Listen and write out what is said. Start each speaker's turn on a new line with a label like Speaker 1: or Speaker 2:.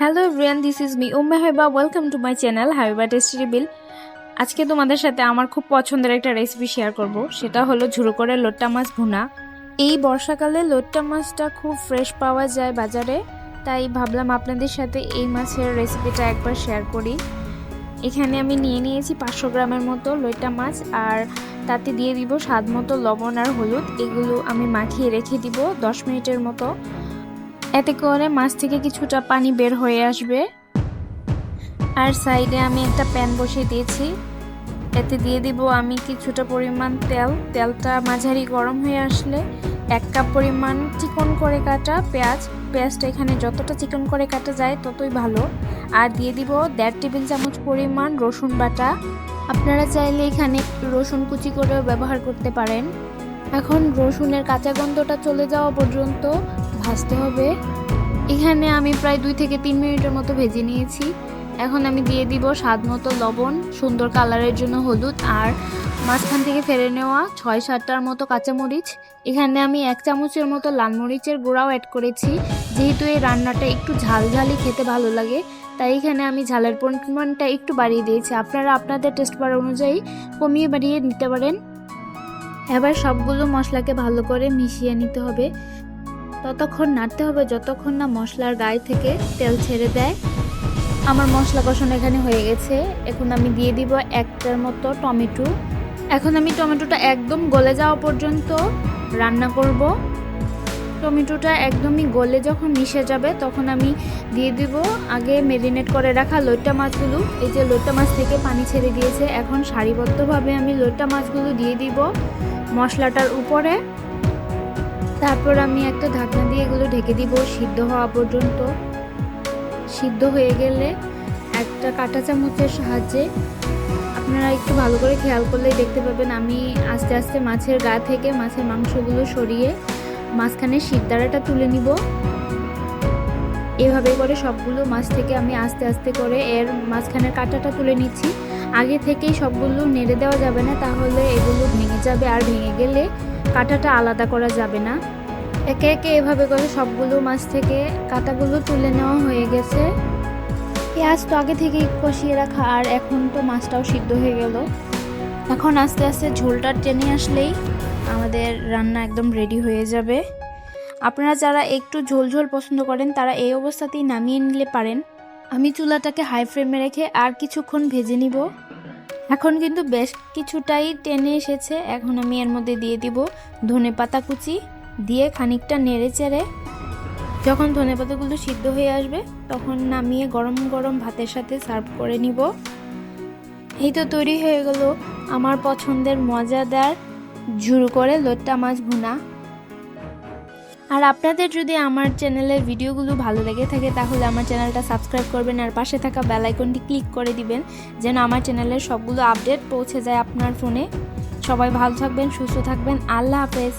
Speaker 1: Hello everyone this is me Umme Haiba welcome to my channel Haiba tasty rebuild আজকে তোমাদের সাথে আমার খুব পছন্দের একটা রেসিপি শেয়ার করব। সেটা হলো ঝুড়ো করে লোট্টা মাছ ভুনা। এই বর্ষাকালে লোট্টা মাছটা খুব ফ্রেশ পাওয়া যায় বাজারে। তাই ভাবলাম আপনাদের সাথে এই মাছের রেসিপিটা একবার শেয়ার করি। এখানে আমি নিয়ে নিয়েছি পাঁচশো গ্রামের মতো লইটা মাছ আর তাতে দিয়ে দিব স্বাদ মতো লবণ আর হলুদ। এগুলো আমি মাখিয়ে রেখে দিব দশ মিনিটের মতো। এতে করে মাছ থেকে কিছুটা পানি বের হয়ে আসবে। আর সাইডে আমি একটা প্যান বসিয়ে দিয়েছি। এতে দিয়ে দিব আমি কিছুটা পরিমাণ তেল। তেলটা মাঝারি গরম হয়ে আসলে এক কাপ পরিমাণ চিকন করে কাটা পেঁয়াজ। পেঁয়াজটা এখানে যতটা চিকন করে কাটা যায় ততই ভালো। আর দিয়ে দিব দেড় টেবিল চামচ পরিমাণ রসুন বাটা। আপনারা চাইলে এখানে রসুন কুচি করেও ব্যবহার করতে পারেন। এখন রসুনের কাঁচা গন্ধটা চলে যাওয়া পর্যন্ত ভাজতে হবে। এখানে আমি প্রায় দুই থেকে তিন মিনিটের মতো ভেজে নিয়েছি। এখন আমি দিয়ে দিব স্বাদ মতো লবণ, সুন্দর কালারের জন্য হলুদ আর মাঝখান থেকে ফেলে নেওয়া ছয় সাতটার মতো কাঁচামরিচ। এখানে আমি এক চামচের মতো লাল মরিচের গুঁড়াও অ্যাড করেছি। যেহেতু এই রান্নাটা একটু ঝালঝালি খেতে ভালো লাগে, তাই এখানে আমি ঝালের পরিমাণটা একটু বাড়িয়ে দিয়েছি। আপনারা আপনাদের টেস্ট বার অনুযায়ী কমিয়ে বাড়িয়ে নিতে পারেন। এবার সবগুলো মশলাকে ভালো করে মিশিয়ে নিতে হবে। ততক্ষণ নাড়তে হবে, যতক্ষণ না মশলার গায়ে থেকে তেল ছেড়ে দেয়। আমার মশলা কষানো এখানে হয়ে গেছে। এখন আমি দিয়ে দিব একটার মতো টমেটো। এখন আমি টমেটোটা একদম গলে যাওয়া পর্যন্ত রান্না করব। টমেটোটা একদমই গলে যখন মিশে যাবে, তখন আমি দিয়ে দিব আগে মেরিনেট করে রাখা লইট্টা মাছগুলো। এই যে লইট্টা মাছ থেকে পানি ছেড়ে দিয়েছে, এখন সারিবদ্ধভাবে আমি লইট্টা মাছগুলো দিয়ে দিব মশলাটার উপরে। তারপর আমি একটা ঢাকনা দিয়ে এগুলো ঢেকে দিব সিদ্ধ হওয়া পর্যন্ত। সিদ্ধ হয়ে গেলে একটা কাঁটা চামচের সাহায্যে আপনারা একটু ভালো করে খেয়াল করলেই দেখতে পাবেন আমি আস্তে আস্তে মাছের গা থেকে মাছের মাংসগুলো সরিয়ে মাঝখানে সিদ্ধারাটা তুলে নিব। এভাবে করে সবগুলো মাছ থেকে আমি আস্তে আস্তে করে এর মাঝখানের কাঁটাটা তুলে নিচ্ছি। আগে থেকেই সবগুলো নেড়ে দেওয়া যাবে না, তাহলে এগুলো ভেঙে যাবে আর ভেঙে গেলে কাঁটাটা আলাদা করা যাবে না। একে একে এভাবে করে সবগুলো মাছ থেকে কাঁটাগুলো তুলে নেওয়া হয়ে গেছে। পেঁয়াজ তো আগে থেকেই কষিয়ে রাখা, আর এখন তো মাছটাও সিদ্ধ হয়ে গেল। এখন আস্তে আস্তে ঝোলটা টেনে আসলেই আমাদের রান্না একদম রেডি হয়ে যাবে। আপনারা যারা একটু ঝোল ঝোল পছন্দ করেন, তারা এই অবস্থাতেই নামিয়ে নিলে পারেন। আমি চুলাটাকে হাই ফ্লেমে রেখে আর কিছুক্ষণ ভেজে নিব। এখন কিন্তু বেশ কিছুটাই টেনে এসেছে। এখন আমি এর মধ্যে দিয়ে দিব ধনে পাতা কুচি, দিয়ে খানিকটা নেড়ে চেড়ে। যখন ধনে পাতাগুলো সিদ্ধ হয়ে আসবে, তখন নামিয়ে গরম গরম ভাতের সাথে সার্ভ করে নিব। এই তো তৈরি হয়ে গেল আমার পছন্দের মজাদার ঝুড়ো করে লোট্টা মাছ ভুনা। আর আপনাদের যদি আমার চ্যানেলের ভিডিওগুলো ভালো লেগে থাকে, তাহলে আমার চ্যানেলটা সাবস্ক্রাইব করবেন আর পাশে থাকা বেল আইকনটি ক্লিক করে দিবেন, যেন আমার চ্যানেলের সবগুলো আপডেট পৌঁছে যায় আপনার ফোনে সবাই ভালো থাকবেন, সুস্থ থাকবেন। আল্লাহ হাফেজ।